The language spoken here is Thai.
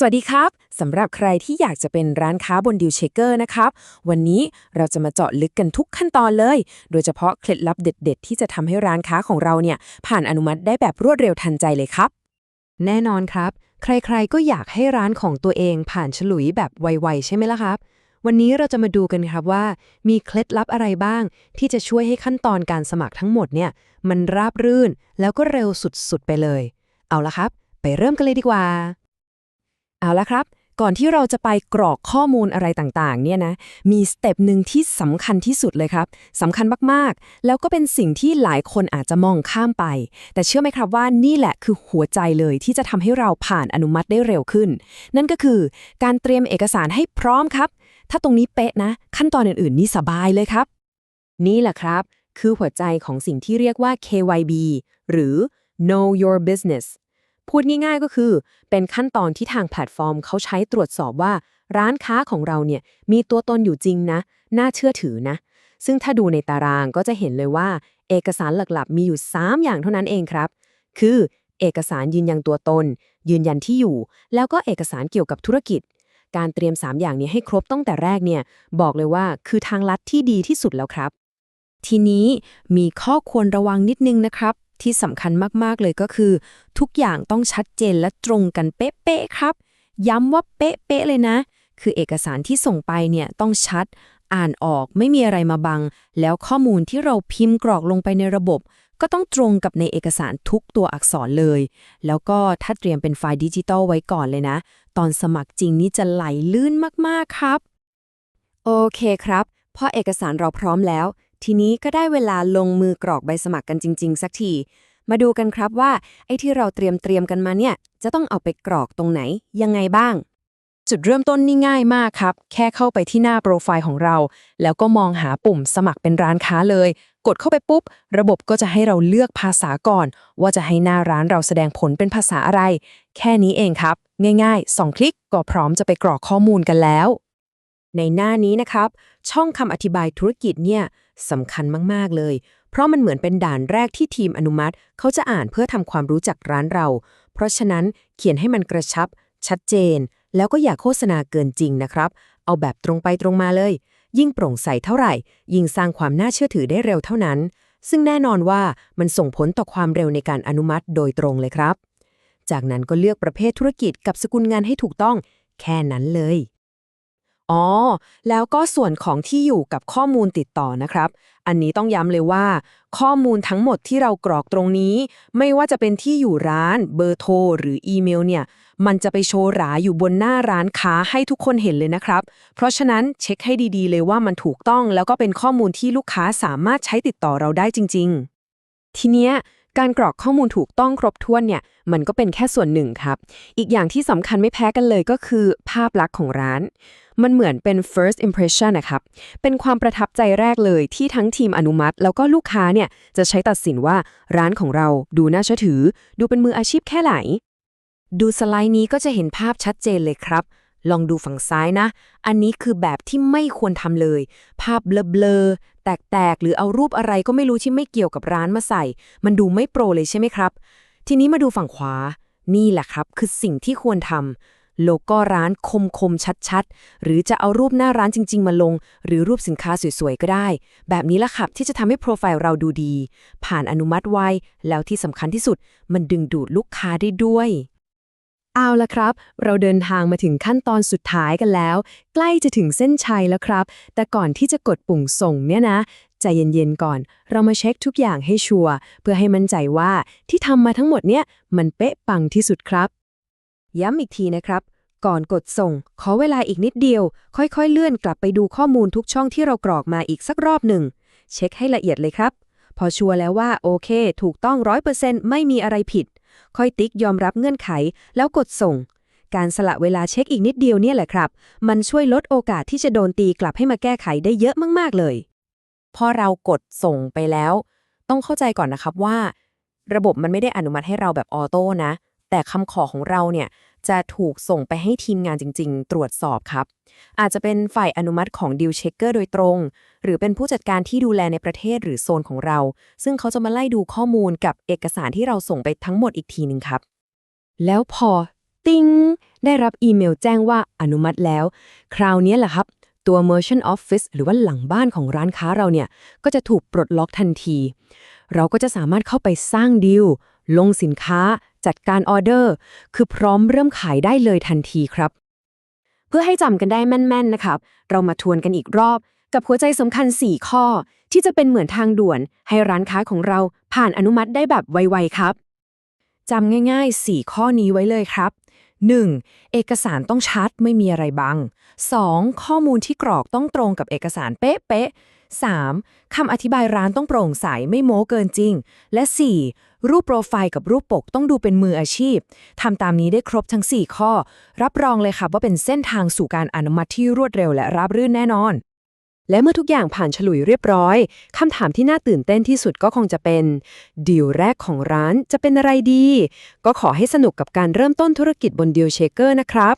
สวัสดีครับสำหรับใครที่อยากจะเป็นร้านค้าบนดิวเชเกอร์นะครับ วันนี้เราจะมาเจาะลึกกันทุกขั้นตอนเลย โดยเฉพาะเคล็ดลับเด็ด ๆ ที่จะทำให้ร้านค้าของเราเนี่ย ผ่านอนุมัติได้แบบรวดเร็วทันใจเลยครับ แน่นอนครับ ใครๆก็อยากให้ร้านของตัวเองผ่านฉลุยแบบไวๆใช่ไหมล่ะครับ วันนี้เราจะมาดูกันครับว่า มีเคล็ดลับอะไรบ้าง ที่จะช่วยให้ขั้นตอนการสมัครทั้งหมดเนี่ย มันราบรื่นแล้วก็เร็วสุดๆไปเลย เอาละครับ ไปเริ่มกันเลยดีกว่า เอาละครับ ก่อนที่เราจะไปกรอกข้อมูลอะไรต่างๆ เนี่ยนะ มีสเต็ปหนึ่งที่สำคัญที่สุดเลยครับสำคัญมากๆ แล้วก็เป็นสิ่งที่หลายคนอาจจะมองข้ามไป แต่เชื่อไหมครับว่านี่แหละคือหัวใจเลยที่จะทำให้เราผ่านอนุมัติได้เร็วขึ้น นั่นก็คือการเตรียมเอกสารให้พร้อมครับ ถ้าตรงนี้เป๊ะนะ ขั้นตอนอื่นๆ นี่สบายเลยครับ นี่แหละครับ คือหัวใจของสิ่งที่เรียกว่า KYB หรือ Know Your Business พูดง่ายๆก็คือ เป็นขั้นตอนที่ทางแพลตฟอร์มเขาใช้ตรวจสอบว่า ร้านค้าของเราเนี่ยมีตัวตนอยู่จริงนะ น่าเชื่อถือนะ ซึ่งถ้าดูในตารางก็จะเห็นเลยว่า เอกสารหลักๆ มีอยู่ 3 อย่างเท่านั้นเองครับ คือ เอกสารยืนยันตัวตน ยืนยันที่อยู่ แล้วก็เอกสารเกี่ยวกับธุรกิจ การเตรียม 3 อย่างนี้ให้ครบตั้งแต่แรกเนี่ยบอกเลยว่าคือทางลัดที่ดีที่สุดแล้วครับ ทีนี้มีข้อควรระวังนิดนึงนะครับ ที่สำคัญมากๆเลยก็คือ ทุกอย่างต้องชัดเจนและตรงกันเป๊ะๆครับ ย้ำว่าเป๊ะๆเลยนะ คือเอกสารที่ส่งไปเนี่ยต้องชัด อ่านออกไม่มีอะไรมาบัง แล้วข้อมูลที่เราพิมพ์กรอกลงไปในระบบ ก็ต้องตรงกับในเอกสารทุกตัวอักษรเลย แล้วก็ถ้าเตรียมเป็นไฟล์ดิจิตอลไว้ก่อนเลยนะ ตอนสมัครจริงนี่จะไหลลื่นมากๆครับ โอเคครับ พอเอกสารเราพร้อมแล้ว ทีนี้ก็ได้เวลาลงมือกรอกใบสมัครกันจริง ๆ สักที มาดูกันครับว่า ไอ้ที่เราเตรียมเตรียมกันมาเนี่ย จะต้องเอาไปกรอกตรงไหน ยังไงบ้าง จุดเริ่มต้นนี่ง่ายมากครับ แค่เข้าไปที่หน้าโปรไฟล์ของเรา แล้วก็มองหาปุ่มสมัครเป็นร้านค้าเลย กดเข้าไปปุ๊บ ระบบก็จะให้เราเลือกภาษาก่อน ว่าจะให้หน้าร้านเราแสดงผลเป็นภาษาอะไร แค่นี้เองครับ ง่ายๆสองคลิกก็พร้อมจะไปกรอกข้อมูลกันแล้ว ในหน้านี้นะครับ ช่องคำอธิบายธุรกิจเนี่ย สำคัญมาก ๆ เลย เพราะมันเหมือนเป็นด่านแรกที่ทีมอนุมัติ เขาจะอ่านเพื่อทำความรู้จักร้านเรา เพราะฉะนั้นเขียนให้มันกระชับ ชัดเจน แล้วก็อย่าโฆษณาเกินจริงนะครับ เอาแบบตรงไปตรงมาเลย ยิ่งโปร่งใสเท่าไหร่ ยิ่งสร้างความน่าเชื่อถือได้เร็วเท่านั้น ซึ่งแน่นอนว่ามันส่งผลต่อความเร็วในการอนุมัติโดยตรงเลยครับ จากนั้นก็เลือกประเภทธุรกิจกับสกุลงานให้ถูกต้อง แค่นั้นเลย อ๋อ แล้วก็ส่วนของที่อยู่กับข้อมูลติดต่อนะครับ อันนี้ต้องย้ำเลยว่า ข้อมูลทั้งหมดที่เรากรอกตรงนี้ ไม่ว่าจะเป็นที่อยู่ร้าน เบอร์โทร หรืออีเมลเนี่ย มันจะไปโชว์หราอยู่บนหน้าร้านค้าให้ทุกคนเห็นเลยนะครับ เพราะฉะนั้นเช็คให้ดีๆ เลยว่ามันถูกต้องแล้วก็เป็นข้อมูลที่ลูกค้าสามารถใช้ติดต่อเราได้จริง ๆ ทีเนี้ย การกรอกข้อมูลถูกต้องครบถ้วนเนี่ย มันก็เป็นแค่ส่วนหนึ่งครับ อีกอย่างที่สำคัญไม่แพ้กันเลยก็คือ ภาพลักษณ์ของร้าน มันเหมือนเป็น first impression นะครับ เป็นความประทับใจแรกเลยที่ทั้งทีมอนุมัติ แล้วก็ลูกค้าเนี่ยจะใช้ตัดสินว่าร้านของเราดูน่าเชื่อถือ ดูเป็นมืออาชีพแค่ไหน ดูสไลด์นี้ก็จะเห็นภาพชัดเจนเลยครับ ลองดูฝั่งซ้ายนะ อันนี้คือแบบที่ไม่ควรทำเลย ภาพเบลอๆแตกๆ หรือเอารูปอะไรก็ไม่รู้ที่ไม่เกี่ยวกับร้านมาใส่ มันดูไม่โปรเลยใช่ไหมครับ ทีนี้มาดูฝั่งขวา นี่แหละครับ คือสิ่งที่ควรทำโลโก้ร้านคมๆชัดๆ หรือจะเอารูปหน้าร้านจริง ๆ มาลง หรือรูปสินค้าสวยๆ ก็ได้ แบบนี้ละครับที่จะทำให้โปรไฟล์เราดูดี ผ่านอนุมัติไวแล้วที่สำคัญที่สุด มันดึงดูดลูกค้าได้ด้วย เอาละครับ เราเดินทางมาถึงขั้นตอนสุดท้ายกันแล้ว ใกล้จะถึงเส้นชัยแล้วครับ แต่ก่อนที่จะกดปุ่มส่งเนี่ยนะ ใจเย็นๆก่อน เรามาเช็คทุกอย่างให้ชัวร์เพื่อให้มั่นใจว่าที่ทำมาทั้งหมดเนี่ยมันเป๊ะปังที่สุดครับ ย้ำอีกทีนะครับ ก่อนกดส่ง ขอเวลาอีกนิดเดียว ค่อยๆ เลื่อนกลับไปดูข้อมูลทุกช่องที่เรากรอกมาอีกสักรอบหนึ่ง เช็คให้ละเอียดเลยครับ พอชัวร์แล้วว่าโอเค ถูกต้องร้อยเปอร์เซ็นต์ไม่มีอะไรผิด ค่อยติ๊กยอมรับเงื่อนไข แล้วกดส่ง การสละเวลาเช็คอีกนิดเดียวเนี่ยแหละครับ มันช่วยลดโอกาสที่จะโดนตีกลับให้มาแก้ไขได้เยอะมากๆเลย พอเรากดส่งไปแล้ว ต้องเข้าใจก่อนนะครับว่า ระบบมันไม่ได้อนุมัติให้เราแบบออโต้นะ แต่คำขอของเราเนี่ยจะถูกส่งไปให้ทีมงานจริง ๆ ตรวจสอบครับ อาจจะเป็นฝ่ายอนุมัติของดิวเช็คเกอร์โดยตรง หรือเป็นผู้จัดการที่ดูแลในประเทศหรือโซนของเรา ซึ่งเขาจะมาไล่ดูข้อมูลกับเอกสารที่เราส่งไปทั้งหมดอีกทีหนึ่งครับ แล้วพอ ติ้ง ได้รับอีเมลแจ้งว่าอนุมัติแล้ว คราวนี้แหละครับ ตัว Merchant Office หรือว่าหลังบ้านของร้านค้าเราเนี่ย ก็จะถูกปลดล็อกทันที เราก็จะสามารถเข้าไปสร้างดีลลงสินค้า จัดการออเดอร์ คือพร้อมเริ่มขายได้เลยทันทีครับ เพื่อให้จำกันได้แม่นๆนะครับ เรามาทวนกันอีกรอบ กับหัวใจสำคัญ 4 ข้อ ที่จะเป็นเหมือนทางด่วน ให้ร้านค้าของเราผ่านอนุมัติได้แบบไวๆครับจำง่าย ๆ 4 ข้อนี้ไว้เลยครับ 1. เอกสารต้องชัดไม่มีอะไรบัง 2. ข้อมูลที่กรอกต้องตรงกับเอกสารเป๊ะๆ 3. คำอธิบายร้านต้องโปร่งใสไม่โม้เกินจริง และ 4. รูปโปรไฟล์กับรูปปกต้องดูเป็นมืออาชีพทำตามนี้ได้ครบทั้ง 4 ข้อ รับรองเลยค่ะว่าเป็นเส้นทางสู่การอนุมัติที่รวดเร็วและราบรื่นแน่นอน และเมื่อทุกอย่างผ่านฉลุยเรียบร้อยคำถามที่น่าตื่นเต้นที่สุดก็คงจะเป็นดีลแรกของร้านจะเป็นอะไรดี ก็ขอให้สนุกกับการเริ่มต้นธุรกิจบนดีลเชเกอร์นะครับ